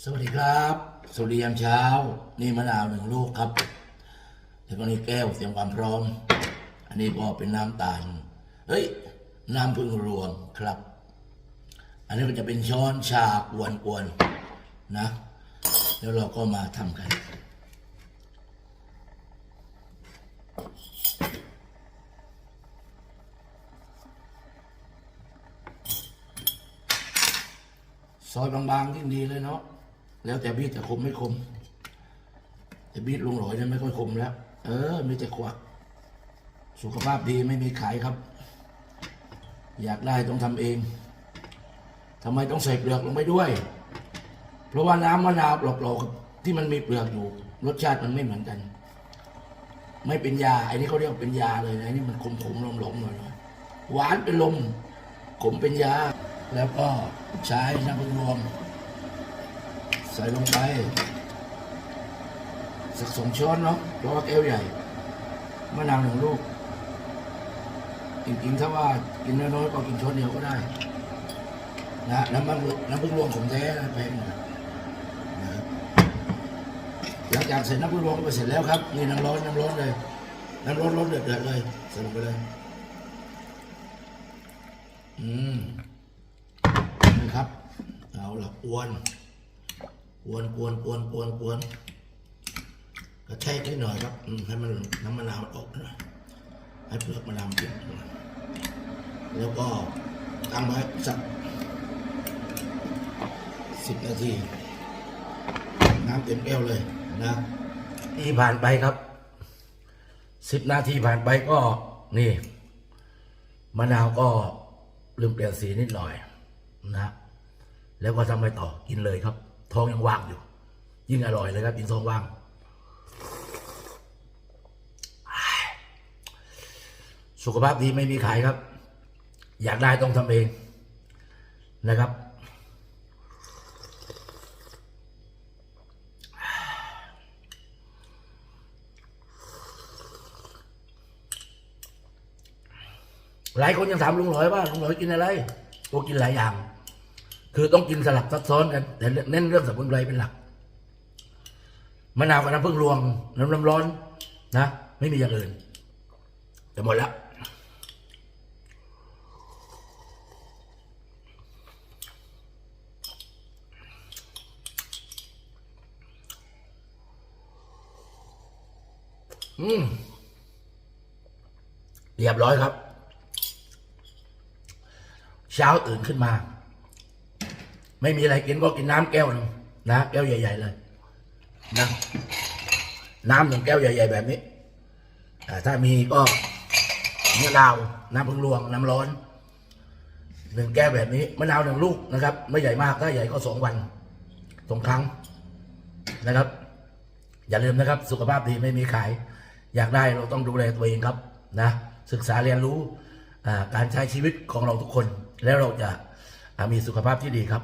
สวัสดีครับ สวัสดียามเช้า นี่มะนาวหนึ่งลูกครับแล้วก็นี่แก้วเตรียมความพร้อม อันนี้ก็เป็นน้ำตาล เฮ้ย น้ำพึ่งรวงครับ อันนี้ก็จะเป็นช้อนชากวนกวนๆนะ แล้วเราก็มาทำกัน ซอยบางๆยิ่ดีเลยเนาะ แล้วแต่บีดจะคมไม่คม แต่บีดลุงหลอยเนี่ยไม่ค่อยคมแล้ว เออมีแต่ควัก สุขภาพดีไม่มีขายครับ อยากได้ต้องทำเอง ทำไมต้องใส่เปลือกลงไปด้วย เพราะว่าน้ำมะนาวเปล่าๆที่มันมีเปลือกอยู่ รสชาติมันไม่เหมือนกัน ไม่เป็นยาไอ้นี่เขาเรียกเป็นยาเลยนะไอ้นี่มันขมๆหลมๆหน่อยๆหวานเป็นลมขมเป็นยา แล้วก็ใช้น้ำผึ้งรวม ใส่ลงไป สักสองช้อนเนาะเพราะว่าแก้วใหญ่มะนาวหนึ่งลูกจริงๆถ้าว่ากินน้อยๆก็กินช้อนเดียวก็ได้นะน้ำมันน้ำผึ้งรวมของแท้นะแพงนะหลังจากใส่น้ำผึ้งรวมก็ไปเสร็จแล้วครับนี่น้ำร้อนน้ำร้อนเลย น้ำร้อนร้อนเดือดเดือดเลยใส่ลงไปเลยอืมนะครับ เอาหละกวน กวนกวนกวนกวนกวนกระแทกนิดหน่อยครับให้มันน้ำมะนาวออกน่อยให้เปลือกมะนาวกินแล้วก็ตั้งไว้สักสิบนาที น้ำเต็มแก้วเลยนะนี่ผ่านไปครับสิบนาทีผ่านไปก็นี่มะนาวก็เริ่มเปลี่ยนสีนิดหน่อยนะแล้วก็ทำไปต่อกินเลยครับ ท้องยังว่างอยู่ ยิ่งอร่อยเลยครับกินท้องว่างสุขภาพดีไม่มีขายครับ อยากได้ต้องทำเองนะครับ หลายคนยังถามลุงหลอยว่าลุงหลอยกินอะไรก็กินหลายอย่าง คือต้องกินสลับซับซ้อนกัน แต่เน้นเรื่องสมุนไพรเป็นหลักมะนาวกับน้ำผึ้งรวง น้ำน้ำร้อน นะ ไม่มีอย่างอื่นจะหมดแล้วอืมเรียบร้อยครับ เช้าตื่นขึ้นมา ไม่มีอะไรกินก็กินน้ำแก้วหนึ่งนะแก้วใหญ่ ๆ เลยนะน้ำหนึ่งแก้วใหญ่ ๆ แบบนี้ถ้ามีก็มะนาวน้ำพึ่งรวงน้ำร้อนหนึ่งแก้วแบบนี้มะนาวหนึ่งลูกนะครับ ไม่ใหญ่มากถ้าใหญ่ก็สองวันสองครั้งนะครับ อย่าลืมนะครับ สุขภาพดีไม่มีขาย อยากได้เราต้องดูแลตัวเองครับนะ ศึกษาเรียนรู้การใช้ชีวิตของเราทุกคน แล้วเราจะามีสุขภาพที่ดีครับ